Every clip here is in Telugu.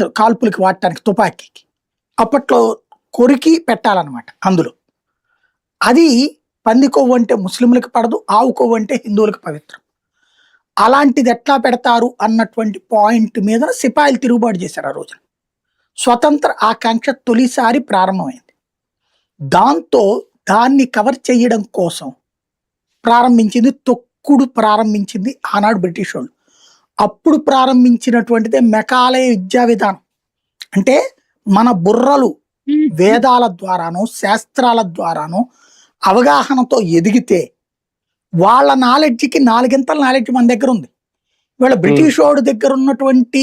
కాల్చ కాల్పులకి వాడటానికి తుపాకీకి. అప్పట్లో కొరికి పెట్టాలన్నమాట అందులో. అది పంది కొవ్వు అంటే ముస్లింలకు పడదు ఆవు కొవ్వు అంటే హిందువులకు పవిత్రం. అలాంటిది ఎట్లా పెడతారు అన్నటువంటి పాయింట్ మీద సిపాయిలు తిరుగుబాటు చేశారు ఆ రోజున. స్వతంత్ర ఆకాంక్ష తొలిసారి ప్రారంభమైంది. దాంతో దాన్ని కవర్ చేయడం కోసం ప్రారంభించింది తొక్కుడు ప్రారంభించింది ఆనాడు బ్రిటిష్ వాళ్ళు అప్పుడు ప్రారంభించినటువంటిదే మెకాలయ విద్యా విధానం. అంటే మన బుర్రలు వేదాల ద్వారానో శాస్త్రాల ద్వారానో అవగాహనతో ఎదిగితే వాళ్ళ నాలెడ్జ్కి నాలుగింతల నాలెడ్జ్ మన దగ్గర ఉంది. వీళ్ళ బ్రిటిష్ వాడు దగ్గర ఉన్నటువంటి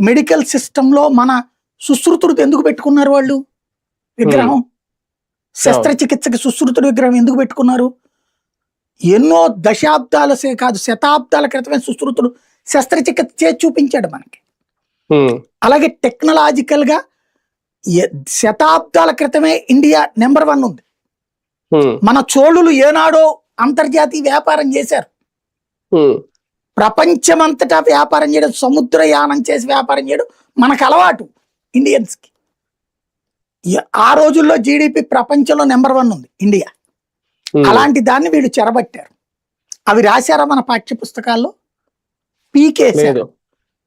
మెడికల్ సిస్టంలో మన సుశ్రుతుడు ఎందుకు పెట్టుకున్నారు వాళ్ళు? విగ్రహం. శస్త్రచికిత్సకి సుశ్రుతుడు విగ్రహం ఎందుకు పెట్టుకున్నారు? ఎన్నో దశాబ్దాల కాదు శతాబ్దాల క్రితమే సుశ్రుతుడు శస్త్రచికిత్స చేసి చూపించాడు మనకి. అలాగే టెక్నాలజికల్గా శతాబ్దాల క్రితమే ఇండియా నెంబర్ వన్ ఉంది. మన చోళులు ఏనాడో అంతర్జాతీయ వ్యాపారం చేశారు. ప్రపంచమంతటా వ్యాపారం చేయడం సముద్రయానం చేసి వ్యాపారం చేయడం మనకు అలవాటు ఇండియన్స్కి ఆ రోజుల్లో జీడిపి ప్రపంచంలో నెంబర్ వన్ ఉంది ఇండియా. అలాంటి దాన్ని వీళ్ళు చెరబట్టారు. అవి రాశారా మన పాఠ్య పుస్తకాల్లో పీకేశారు.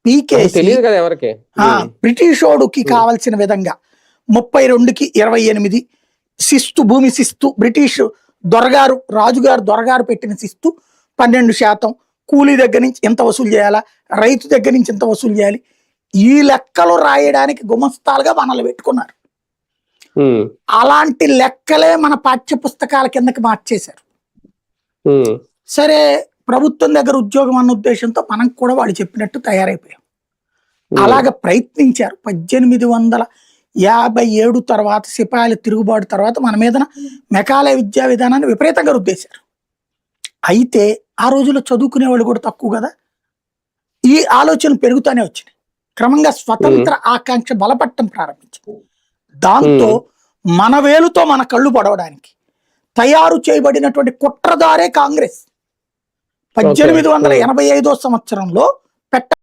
పీకేసి తెలియదు కదా ఎవరికి? ఆ, ఉమ్, బ్రిటిష్ వాడుకి కావలసిన విధంగా ముప్పై రెండుకి ఇరవై ఎనిమిది శిస్తు భూమి శిస్తు బ్రిటిష్ దొరగారు రాజుగారు దొరగారు పెట్టిన శిస్తు పన్నెండు శాతం. కూలీ దగ్గర నుంచి ఎంత వసూలు చేయాలా? రైతు దగ్గర నుంచి ఎంత వసూలు చేయాలి? ఈ లెక్కలు రాయడానికి గుమస్తాలుగా మనల్ని పెట్టుకున్నారు. అలాంటి లెక్కలే మన పాఠ్య పుస్తకాల కిందకి మార్చేశారు. సరే ప్రభుత్వం దగ్గర ఉద్యోగం అన్న ఉద్దేశంతో మనం కూడా వాళ్ళు చెప్పినట్టు తయారైపోయాం. అలాగ ప్రయత్నించారు. పద్దెనిమిది వందల యాభై ఏడు తర్వాత సిపాయిల తిరుగుబాటు తర్వాత మన మీద మెకాలయ విద్యా విధానాన్ని విపరీతంగా రుద్దేశారు. అయితే ఆ రోజుల్లో చదువుకునే వాళ్ళు కూడా తక్కువ కదా? ఈ ఆలోచన పెరుగుతూనే వచ్చినాయి. క్రమంగా స్వతంత్ర ఆకాంక్ష బలపట్టం ప్రారంభించింది. దాంతో మన వేలుతో మన కళ్ళు పడవడానికి తయారు చేయబడినటువంటి కుట్రదారే కాంగ్రెస్. పద్దెనిమిది వందల ఎనభై ఐదో సంవత్సరంలో పెట్ట